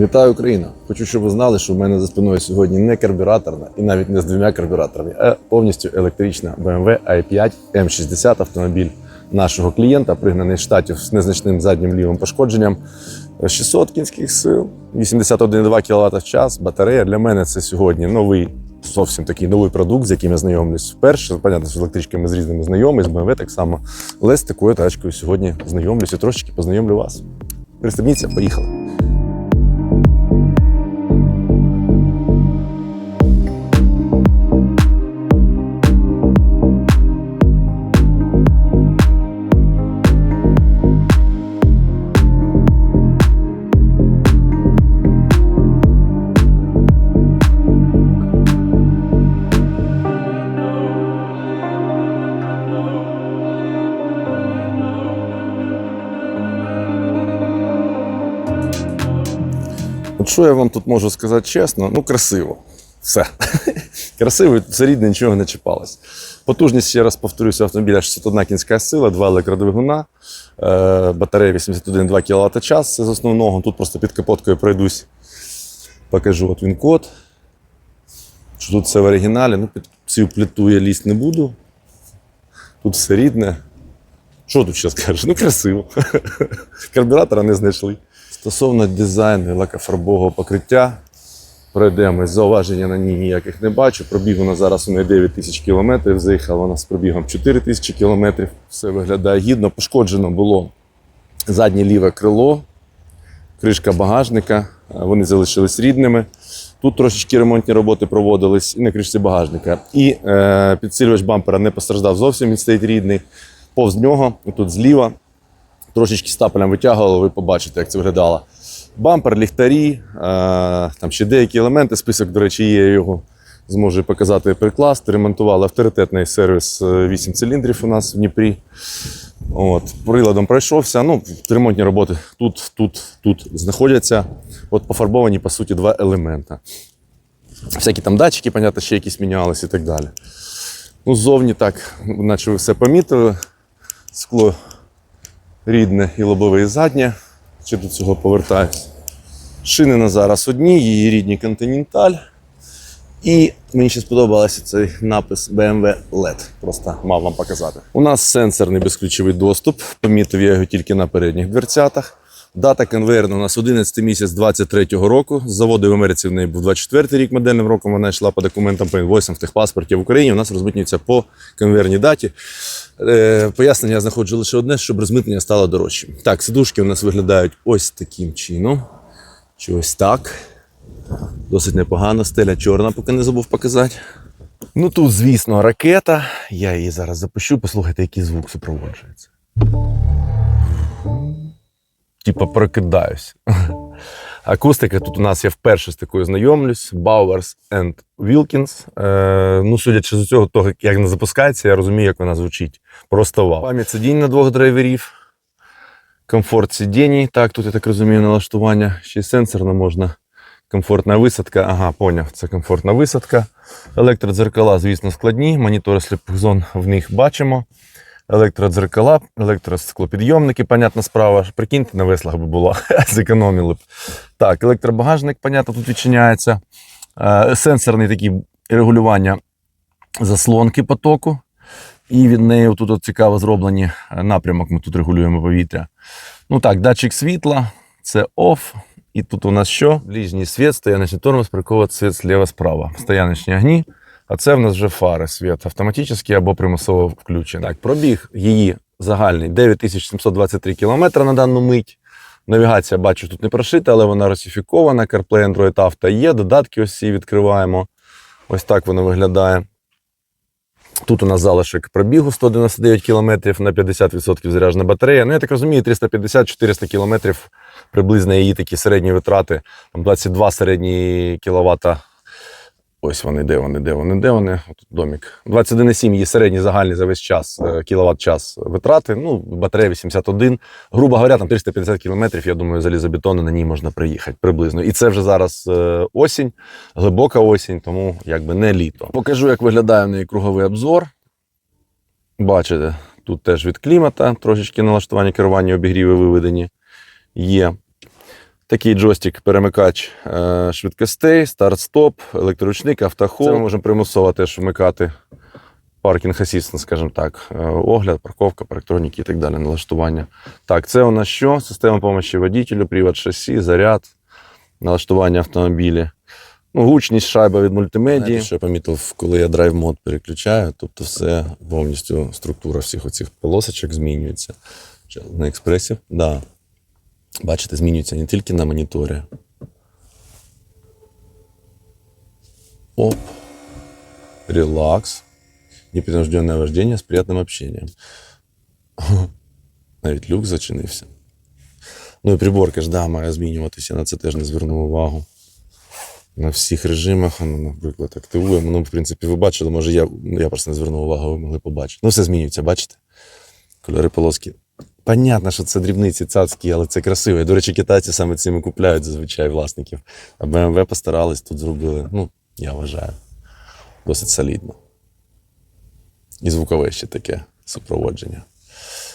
Вітаю Україна! Хочу, щоб ви знали, що в мене за спиною сьогодні не карбюраторна і навіть не з двома карбюраторами, а повністю електрична BMW i5 M60 автомобіль нашого клієнта, пригнаний з штатів з незначним заднім лівим пошкодженням. 600 кінських сил, 81,2 кВт в час. Батарея для мене це сьогодні новий. Зовсім такий новий продукт, з яким я знайомлюсь вперше. Понятно, з електричками з різними знайомий, з BMW так само. Але з такою тачкою сьогодні знайомлюсь і трошечки познайомлю вас. Пристебніться, поїхали. Що я вам тут можу сказати чесно? Ну, красиво. Все. красиво, все рідне, нічого не чіпалось. Потужність, ще раз повторюся, автомобіля 61 кінська сила, два електродвигуна, е, батарея 81,2 кВт час. З основного. Тут просто під капоткою пройдусь. Покажу от він код. Що тут все в оригіналі. Ну, під цю плиту я лізти не буду. Тут все рідне. Що тут ще скажеш? Ну, красиво. Карбюратора не знайшли. Стосовно дизайну лакофарбового покриття, пройдемось. Зауваження на ній ніяких не бачу. Пробіг вона зараз у неї 9 тисяч кілометрів. Заїхала вона з пробігом 4 тисячі кілометрів. Все виглядає гідно. Пошкоджено було заднє ліве крило, кришка багажника. е, Вони залишились рідними. Тут трошечки ремонтні роботи проводились і на кришці багажника. І е, підсилювач бампера не постраждав зовсім, він стоїть рідний. Повз нього, тут зліва, трошечки стапелем витягувало, ви побачите, як це виглядало. Бампер, ліхтарі, е, там ще деякі елементи. Список, до речі, є, я його зможу показати прикласти. Ремонтували авторитетний сервіс е, 8 циліндрів у нас в Дніпрі. От, приладом пройшовся. Ну, ремонтні роботи тут, тут, тут знаходяться. От пофарбовані, по суті, два елемента. Всякі там датчики, понятно, ще якісь мінялись і так далі. Ну, ззовні так, наче ви все помітили. Скло рідне і лобове, і заднє. Чи до цього повертаюсь. Шини на зараз одні, її рідні Континенталь. І мені ще сподобався цей напис BMW LED. Просто мав вам показати. У нас сенсорний безключовий доступ. Помітив я його тільки на передніх дверцятах. Дата конвейерна у нас 11 місяць 23-го року. З заводу в Америці в неї був 24-й рік модельним роком. Вона йшла по документам по інвойсам в техпаспорті в Україні. У нас розмитнюється по конвейерній даті. Е, пояснення я знаходжу лише одне, щоб розмитнення стало дорожчим. Так, сидушки у нас виглядають ось таким чином. Чи ось так. Досить непогано. Стеля чорна, поки не забув показати. Ну тут, звісно, ракета. Я її зараз запущу. Послухайте, який звук супроводжується. Типа прокидаюсь. Акустика тут у нас я вперше з такою знайомлюсь. Bowers and Wilkins. Е, ну, судячи з цього, того, як вона запускається, я розумію, як вона звучить. Просто вау. Пам'ять сидінь на двох драйверів. Комфорт сидінь. Так, тут я так розумію, налаштування. Ще й сенсорно можна. Комфортна висадка. Ага, поняв, це комфортна висадка. Електродзеркала, звісно, складні. Монітори сліпих зон в них бачимо. Електродзеркала, електросклопідйомники, понятна справа. Прикиньте, на веслах би було, зекономили б. Так, електробагажник, понятно, тут відчиняється. Е, Сенсорний такий регулювання заслонки потоку. І від неї тут от цікаво зроблені е, напрямок. Ми тут регулюємо повітря. Ну так, датчик світла, це OFF. І тут у нас що? Ближній світ, стояночний тормоз, прикова світ зліва-справа. Стояночні огні. А це в нас вже фари, світ автоматичний або примусово включений. Так, пробіг її загальний 9723 км на дану мить. Навігація, бачу, тут не прошита, але вона русифікована. CarPlay, Android Auto є. Додатки ось ці відкриваємо. Ось так воно виглядає. Тут у нас залишок пробігу 199 км на 50% заряджена батарея. Ну, я так розумію, 350-400 км приблизно її такі середні витрати. Там 22 середні кіловата. Ось вони, де вони, де вони, де вони. Тут домік. 21,7 її середній загальний за весь час, кіловат час витрати. Ну, батарея 81. Грубо говоря, там 350 кілометрів, я думаю, залізобетону на ній можна приїхати приблизно. І це вже зараз е, осінь, глибока осінь, тому якби не літо. Покажу, як виглядає в неї круговий обзор. Бачите, тут теж від клімата, трошечки налаштування керування, обігріви виведені є. Такий джойстик, перемикач е, швидкостей, старт-стоп, електроручник, автохол. Це ми можемо примусово теж вмикати паркінг асістент, скажімо так, е, огляд, парковка, парктроніки і так далі, налаштування. Так, це у нас що? Система допомоги водителю, привод шасі, заряд, налаштування автомобіля. Ну, гучність шайба від мультимедії. Знаєте, що я помітив, коли я драйв мод переключаю, тобто все повністю структура всіх оцих полосочок змінюється. На експресі, да. Бачите, змінюється не тільки на моніторі. Оп. Релакс. Непринужденное вождение з приятним общением. Навіть люк зачинився. Ну і приборка ж, да, має змінюватися, на це теж не звернув увагу на всіх режимах, ну, наприклад, активуємо. Ну, в принципі, ви бачили, може, я, я просто не звернув увагу, ви могли побачити. Ну, все змінюється, бачите? Кольори полоски. Понятно, що це дрібниці цацькі, але це красиво. І, до речі, китайці саме цим і купляють зазвичай власників. А BMW постарались, тут зробили, ну, я вважаю, досить солідно. І звукове ще таке супроводження.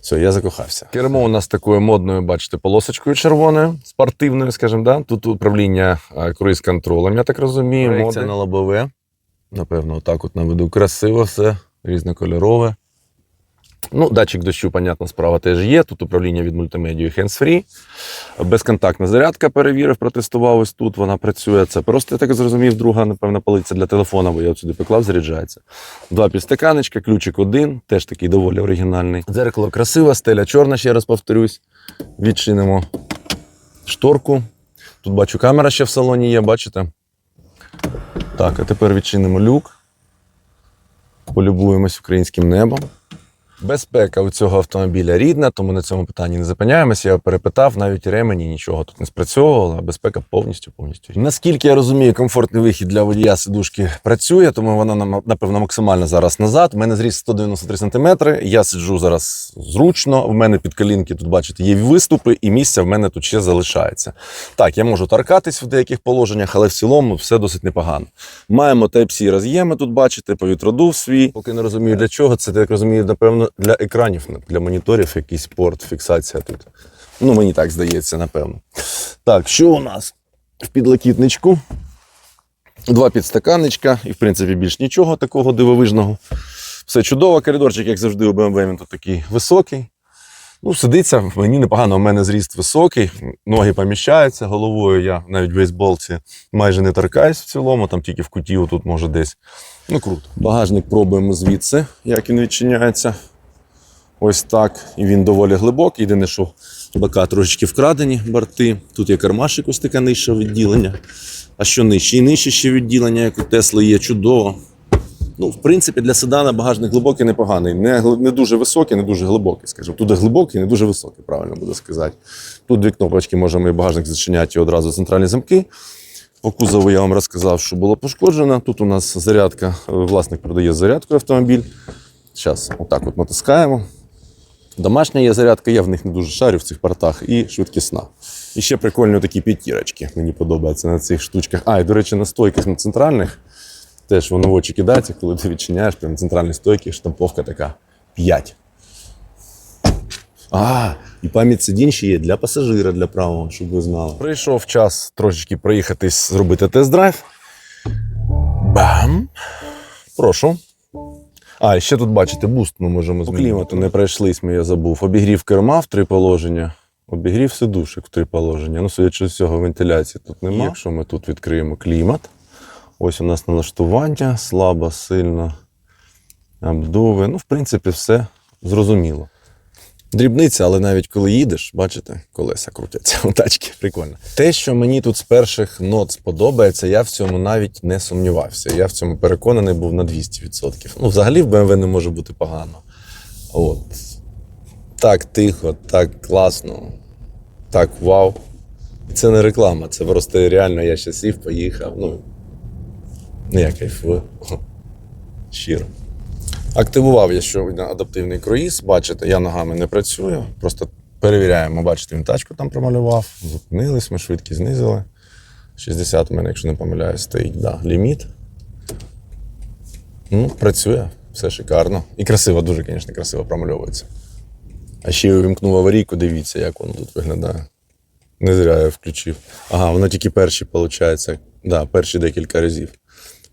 Все, я закохався. Кермо у нас такою модною, бачите, полосочкою червоною, спортивною, скажімо, да? Тут управління е, круїз-контролем, я так розумію. Проекція моди. на лобове. Напевно, отак от наведу красиво все, різнокольорове. Ну, датчик дощу, понятна справа теж є. Тут управління від мультимедію hands-free. Безконтактна зарядка перевірив, протестував ось тут. Вона працює. Це просто, я так зрозумів, друга, напевно, полиця для телефона, бо я от сюди поклав, заряджається. Два підстаканечка, ключик один, теж такий доволі оригінальний. Дзеркало красиве, стеля чорна, ще раз повторюсь. Відчинимо шторку. Тут бачу, камера ще в салоні є, бачите? Так, а тепер відчинимо люк. Полюбуємось українським небом. Безпека у цього автомобіля рідна, тому на цьому питанні не зупиняємося. Я перепитав, навіть ремені нічого тут не спрацьовувало, а безпека повністю повністю. рідна. Наскільки я розумію, комфортний вихід для водія сидушки працює, тому вона напевно максимально зараз назад. У мене зріс 193 см, Я сиджу зараз зручно. В мене під колінки тут бачите є виступи, і місця в мене тут ще залишається. Так, я можу торкатись в деяких положеннях, але в цілому все досить непогано. Маємо Type-C роз'єми тут, бачите, повітродув свій. Поки не розумію для чого. Це так розумію, напевно, для екранів, для моніторів, якийсь порт, фіксація тут. Ну, мені так здається, напевно. Так, що у нас в підлокітничку? Два підстаканничка, і, в принципі, більш нічого такого дивовижного. Все чудово. Коридорчик, як завжди, у BMW, він тут такий високий. Ну, сидиться, мені непогано, у мене зріст високий, ноги поміщаються головою. Я навіть в бейсболці майже не торкаюсь в цілому, там тільки в куті, тут може десь. Ну, круто. Багажник пробуємо звідси, як він відчиняється. Ось так. І він доволі глибокий. Єдине, що бока трошечки вкрадені, борти. Тут є кармашик, ось таке нижче відділення. А що нижче? І нижче ще відділення, як у Тесли є, чудово. Ну, в принципі, для седана багажник глибокий непоганий. Не, не дуже високий, не дуже глибокий, скажімо. Тут глибокий, не дуже високий, правильно буде сказати. Тут дві кнопочки, можемо і багажник зачиняти і одразу центральні замки. По кузову я вам розказав, що було пошкоджено. Тут у нас зарядка, е, власник продає зарядку автомобіль. Зараз отак от натискаємо. Домашня є зарядка, я в них не дуже шарю в цих портах, і швидкісна. І ще прикольні такі п'ятірочки. Мені подобається на цих штучках. А, і до речі, на стойках на центральних теж воно в очі кидається, коли ти відчиняєш, прям на центральній стойці штамповка така 5. А, і пам'ять сидінь ще є для пасажира, для правого, щоб ви знали. Прийшов час трошечки проїхатись, зробити тест-драйв. Бам! Прошу. А, ще тут бачите, буст ми можемо змінити. По клімату не пройшлись ми, я забув. Обігрів керма в три положення. Обігрів сидушек в три положення. Ну, судячи з цього, вентиляції тут немає. Якщо ми тут відкриємо клімат, ось у нас налаштування, слабо, сильно, обдуви. Ну, в принципі, все зрозуміло. Дрібниця, але навіть коли їдеш, бачите, колеса крутяться у тачки. Прикольно. Те, що мені тут з перших нот сподобається, я в цьому навіть не сумнівався. Я в цьому переконаний був на 200%. Ну, взагалі в BMW не може бути погано. От. Так тихо, так класно, так вау. І Це не реклама, це просто реально я ще сів, поїхав. Ну, я кайфую. Щиро. Активував я щойно адаптивний круїз. Бачите, я ногами не працюю. Просто перевіряємо. Бачите, він тачку там промалював. Зупинились, ми швидкість знизили. 60 у мене, якщо не помиляюсь, стоїть да, ліміт. Ну, працює, все шикарно. І красиво, дуже, звісно, красиво промальовується. А ще й увімкнув аварійку, дивіться, як воно тут виглядає. Не зря я включив. Ага, воно тільки перші, виходить. Да, перші декілька разів.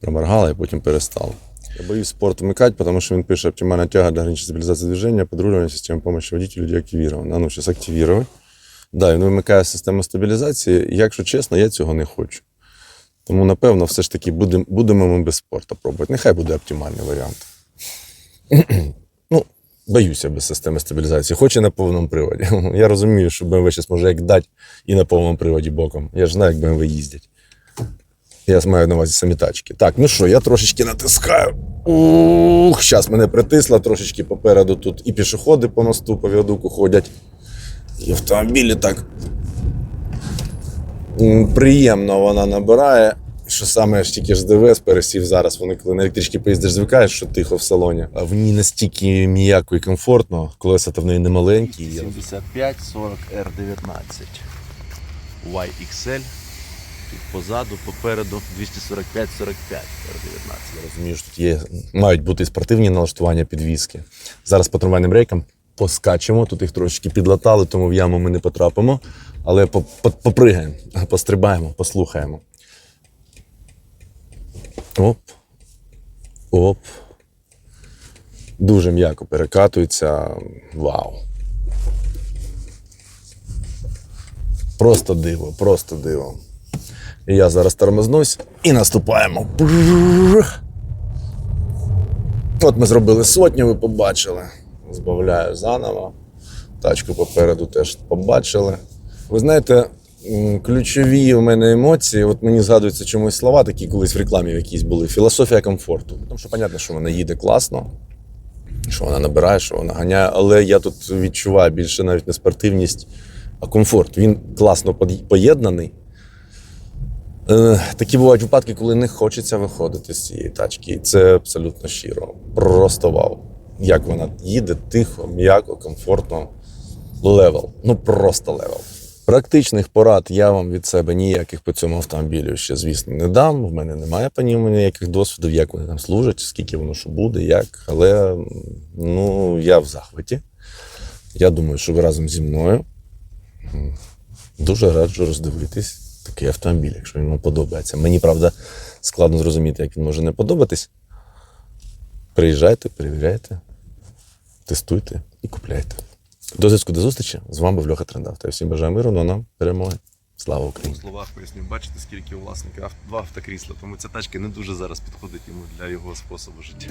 Проморгало і потім перестало. Я боюсь спорт вмикати, тому що він пише оптимальна тяга для ограничення стабілізації движення, подруливання системи помощи водителю деактивирована. А ну, зараз активувати. Да, він вимикає систему стабілізації. Якщо чесно, я цього не хочу. Тому, напевно, все ж таки будемо, будемо ми без спорту пробувати. Нехай буде оптимальний варіант. ну, боюся без системи стабілізації, хоч і на повному приводі. Я розумію, що BMW зараз може як дати і на повному приводі боком. Я ж знаю, як BMW їздять. Я маю на увазі самі тачки. Так, ну що, я трошечки натискаю. Ух, зараз мене притисло трошечки попереду тут і пішоходи по мосту, по віадуку ходять, і автомобілі так приємно вона набирає. Що саме я ж тільки ж з ДВС пересів зараз. Вони коли на електричці поїздиш, звикаєш, що тихо в салоні. А в ній настільки м'яко і комфортно, колеса то в неї не маленькі. 75 40 r 19 YXL. Позаду, попереду 245 45 Я розумію, що тут є, мають бути спортивні налаштування підвіски. Зараз по трамвайним рейкам поскачемо, тут їх трошечки підлатали, тому в яму ми не потрапимо. Але по- по- попригаємо, пострибаємо, послухаємо. Оп. Оп. Дуже м'яко перекатується. Вау. Просто диво, просто диво. Я зараз тормознусь і наступаємо. От ми зробили сотню, ви побачили. Збавляю заново. Тачку попереду теж побачили. Ви знаєте, ключові у мене емоції. От мені згадуються чомусь слова, такі колись в рекламі якісь були. Філософія комфорту. Тому що, понятно, що вона їде класно, що вона набирає, що вона ганяє, але я тут відчуваю більше навіть не спортивність, а комфорт. Він класно поєднаний. Е, Такі бувають випадки, коли не хочеться виходити з цієї тачки. І це абсолютно щиро. Просто вау. Як вона їде тихо, м'яко, комфортно. Левел. Ну просто левел. Практичних порад я вам від себе ніяких по цьому автомобілю ще, звісно, не дам. В мене немає по ньому ніяких досвідів, як вони там служать, скільки воно що буде, як. Але ну, я в захваті. Я думаю, що ви разом зі мною дуже раджу роздивитись такий автомобіль, якщо вам подобається. Мені, правда, складно зрозуміти, як він може не подобатись. Приїжджайте, перевіряйте, тестуйте і купляйте. До зв'язку, до зустрічі. З вами був Льоха Трендав. Та всім бажаю миру, ну а нам перемоги. Слава Україні! словах поясню, бачите, скільки у власника ав- два автокрісла, тому ця тачка не дуже зараз підходить йому для його способу життя.